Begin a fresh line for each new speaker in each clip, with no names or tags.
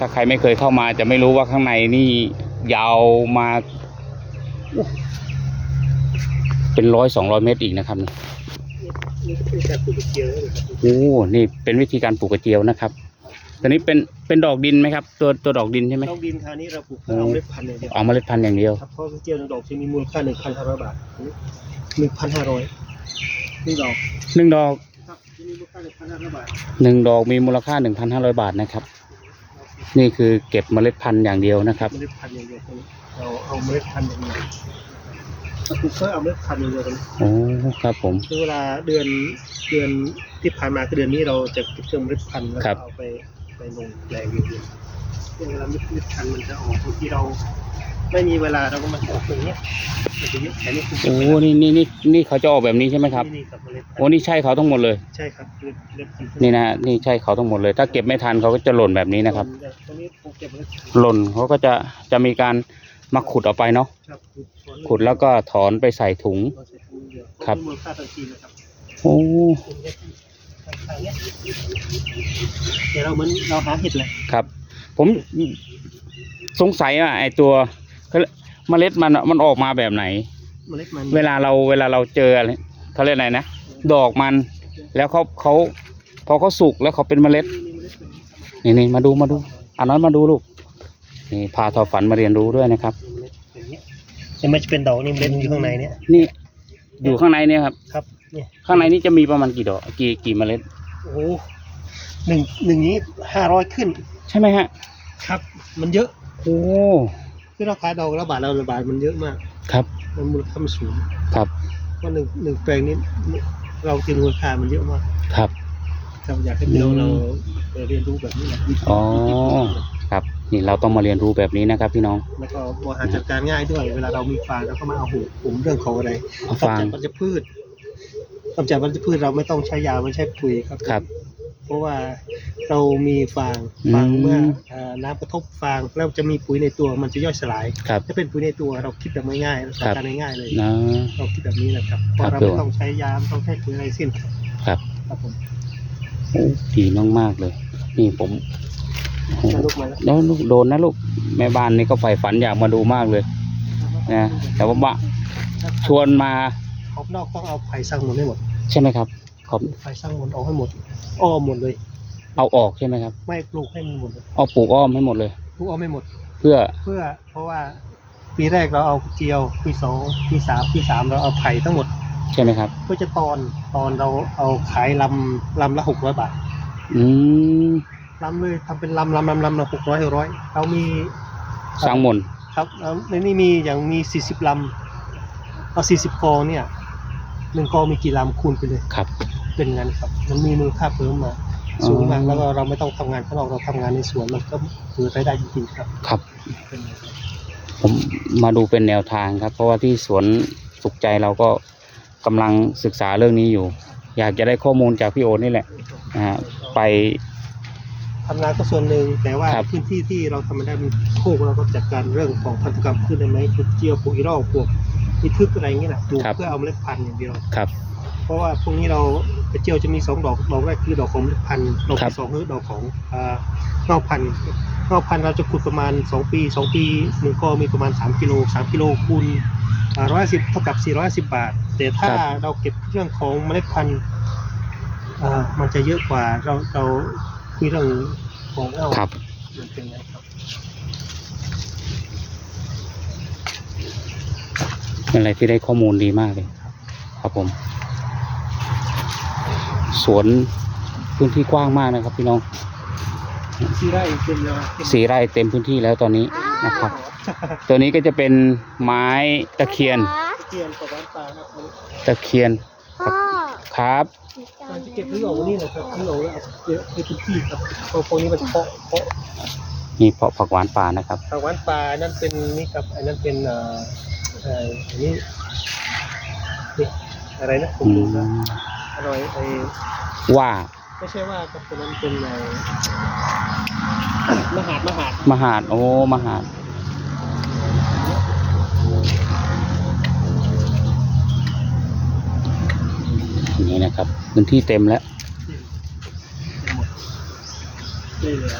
ถ้าใครไม่เคยเข้ามาจะไม่รู้ว่าข้างในนี่ยาวมาอู้เป็นร้อยสองร้อยเมตรอีกนะครับนี่
นี่คือการปลูกกระเจียวนะครับ
โอ้นี่เป็นวิธีการปลูกกระเจียวนะครับตัวนี้เป็นเป็นดอกดินไหมครับ ตัวตัวดอกดินใช่ไหม
ต้องดินคราวนี้เราปลูกเพื่อเอาเมล็ดพันธุ์อย่างเดียว
เอาเมล็ดพันธุ์อย่างเดียว
ครับเพราะกระเจียวหนึ่งดอกจะมีมูลค่าหนึ่งพันห้าร้อยบาทหนึ่งพันห้าร้อยนี่ดอก
หนึ่งดอก
ครับจะมีมูลค่าหนึ่งพันห้าร้อยบาท
หนึ่งดอกมีมูลค่าหนึ่งพันห้าร้อยบาทนะครับ นี่คือเก็บเมล็ดพันธุ์อย่างเดียวนะครับ
เมล็ดพันธุ์อย่างเดียวคนเราเอาเมล็ดพันธุ์อย่างเดียวถ้าปลูกเพื่อเอาเมล็ดพันธุ์อย่างเดียวกัน
โอ้ครับผม
คือเวลาเดือนเดือนที่ผ่านมาคือเดือนนี้เราจะเก็บเครื่องเมล็ดพันธุ์แล้ว
ครั
ก็
บ
เอาไปไปลงแปลงอย่างเดียวเวลาเมล็ดพันธุ์มันจะออกบางทีเรา ไม่มีเวลาเราก็มาออกอย่างเงี้ยมันจะเยอะแต่นี่คือเก็บ
โอ้
ไว้แล้ว
นี่นี่นี่นี่เขาจะออกแบบนี้ใช่ไหมครับ
นี่กับเมล็ดพันธุ์
โอ้นี่ใช่เขาทั้งหมดเลย
ใช่ครับเมล็ดเมล็ดพันธุ์
นี่นะฮะนี่ใช่เขาทั้งหมดเลย ถ้าเก็บไม่ทันเขาก็จะหล่นแบบนี้นะครับ
ตรงนี้ผมเก็บเมล็ดพันธุ์
หล่นเขาก็จะจะมีการมาขุดออกไปเนาะ
ครับขุดถอน
ขุดแล้วก็ถอนไปใส่ถุง
เราใช้ถุงเดียว
ครับ
มีมูลค่าทันทีนะครับ
โอ้
ถุงเล็กทางๆเนี้ยเดี๋ยวเราเหมือนเราหาเห็ดเลย
ครับ ผมสงสัยว่าไอตัว เมล็ดมันอะมันออกมาแบบไหน
เมล็ดมัน
เวลาเราเวลาเราเจออะไรเขาเรียกอะไรนะดอกมัน แล้วเขาเขาพอเขาสุกแล้วเขาเป็นเมล็ด
มีเมล็ดเป็น
นี่นี่มาดูมาดูอันนั้นมาดูลูกนี่พาทอฝันมาเรียนรู้ด้วยนะครับ
เมล็ดเป็นอย่างเงี้ยแต่ไม่จะเป็นดอกนี่เมล็ดมันอยู่ข้างในเนี้ย
นี่อยู่ข้างในเนี่ยครับ
ครับเนี่ย
ข้างในนี่จะมีประมาณกี่ดอกกี่กี่เมล็ด
โอ้โหหนึ่งหนึ่งนี้ห้าร้อยขึ้น
ใช่ไหมฮะ
ครับ มันเยอะ
โอ้
คือเราขายดอกละบาทเราละบาทมันเยอะมาก
ครับ
มันมูลค่ามันสูง
ครับ
เพราะหนึ่งหนึ่งแปลงนี้เราตีมูลค่ามันเยอะมาก
ครับ
ครับอยากให้พี่น้องเราเรียนรู้แบบนี้แหละ
อ๋อครับนี่เราต้องมาเรียนรู้แบบนี้นะครับพี่น้อง
แล้วก็บริหารจัดการง่ายด้วย เวลาเรามีฟางเราก็มาเอาหูกลุ่มเรื่องของอะไร
เอาฟาง
กำจัดวัชพืชกำจัดวัชพืชเราไม่ต้องใช้ยาไม่ใช้ปุ๋ยครับ
ครับ
เพ ราะว่าเรามีฟาง
อืม
ฟางเมื่อเอ่อน้ำกระทบฟางแล้วจะมีปุ๋ยในตัวมันจะย่อยสลาย
ครับ
ถ้าเป็นปุ๋ยในตัวเราคิดแบบง่ายๆจัดการง่ายๆเลย
นะ
เราคิดแบบนี้แหละครับเพ
ครั
ราะ
บ
เราไม่ต้องใช้ยาไม่ต้องใช้ปุ๋ยอะไรสิ้นครับ
ครับ
ครับผม
โอ้ดีมาก ๆ เลย นี่ผมโอ้โห
มาลูกมาแล้ว
แล้วลูกโดนนะลูก แม่บ้านนี่ก็ใฝ่ฝันอยากมาดูมากเลยนะแต่ว่าบะชวนมา
ขอบนอกต้องเอาไผ่สร้างหมดให้หมด
ใช่ไหมครับ ขอบ
ไผ่สร้างหมดเอาให้หมด อ้อมหมดเลย
เอาออกใช่ไหมครับ
ไม่ปลูกให้มันหมดเลย
เอาปลูกอ้อมให้หมดเลย
ปลูกอ้อมไม่หมด
เพื่อ
เพื่อเพราะว่าปีแรกเราเอาเจียวปีสองปีสามปีสามเราเอาไผ่ทั้งหมด
ใช่ไหมครับ
เพื่อจะตอนตอนเราเอาขายลำลำละหกร้อยบาท
อืม
ลำเลยทำเป็นลำลำลำลำละหกร้อยหกร้อยเรามี
สร้างมนต์
ครับแล้วในนี้มีอย่างมีสี่สิบลำเอาสี่สิบกอเนี่ยหนึ่งกอมีกี่ลำคูณไปเลย
ครับ
เป็นเงินครับ มันมีมูลค่าเพิ่มมา
อ๋อ
สูงมากแล้วก็เราไม่ต้องทำงานข้างนอกเราทำงานในสวนมันก็เกิดรายได้จริงๆครับ
ครับ
เป็นเงินครับ
ผมมาดูเป็นแนวทางครับ เพราะว่าที่สวนสุขใจเราก็กำลังศึกษาเรื่องนี้อยู่ อยากจะได้ข้อมูลจากพี่โอนี่แหละนะฮะไป
ทำนาก็ส่วนหนึ่งแต่ว่า
ครับ
พื้นที่ที่เราทำไม่ได้มันโคกเราก็จัดการเรื่องของพันธุกรรมขึ้นได้ไหมปลูกเจียวปลูกอีรอกปลูกอีทึกอะไรอย่างเงี้ยนะปลูกเพื่อเอาเมล็ดพันธุ์อย่างเดียว
ครับ
เพราะว่าพวกนี้เรากระเจียวจะมีสองดอกดอกแรกคือดอกของเมล็ดพันธุ์ดอก
ครับ
ที่สองคือดอกของอ่าเงาพันธุ์เงาพันธุ์เราจะขุดประมาณสองปีสองปีหนึ่งก็มีประมาณสามกิโลสามกิโลคูณร้อยสิบเท่ากับสี่ร้อยสิบบาท แต่ถ้าเราเก็บเรื่องของเมล็ดพันธุ์อ่ามันจะเยอะกว่าเราเราคุยเรื่องของเงา
ครับ
มันเป็นไงครับ
เป็นอะไรที่ได้ข้อมูลดีมากเลยครับผม สวนพื้นที่กว้างมากนะครับพี่น้อง
ซีไร่เป็นเนาะ
สี่ไร่เต็มพื้นที่แล้วตอนนี้นะครับ ตัวนี้ก็จะเป็นไม้ตะเคียน
เกียนกับร้านปลาครับ
ตะเคียน
พ่อ
ครับ
การจะเก็บพืชออกนี่แหละครับพืชออกแล้วเอาเยอะในพื้นที่ครับเพราะพวกนี้มันเพาะเพาะ
นี่เพาะผักหวานป่านะครับ
ทางร้านปลานั่นเป็นนี่ครับอันนั้นเป็นเอ่อเอ่ออันนี้นี่อะไรนะผม
อื
ดูนะ
ม
อร่อยไอ้
ว่า
ไม่ใช่ว่ากับมันเป็นอะไรมหาดมหาด
มหาดโอ้มหาดนี่นะครับพื้นที่เต็มแล้ว
นี่เหลือ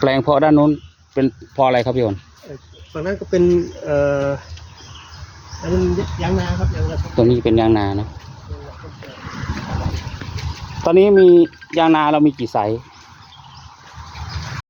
แปลงพอด้านนู้นเป็นพออะไรครับพี่อน
ฝั่งนั้นก็เป็นเอ่ออันนยางนาครับยางนา
ตรงนี้เป็นยางนานะ ตอนนี้มียางนาเรามีกี่ไซส์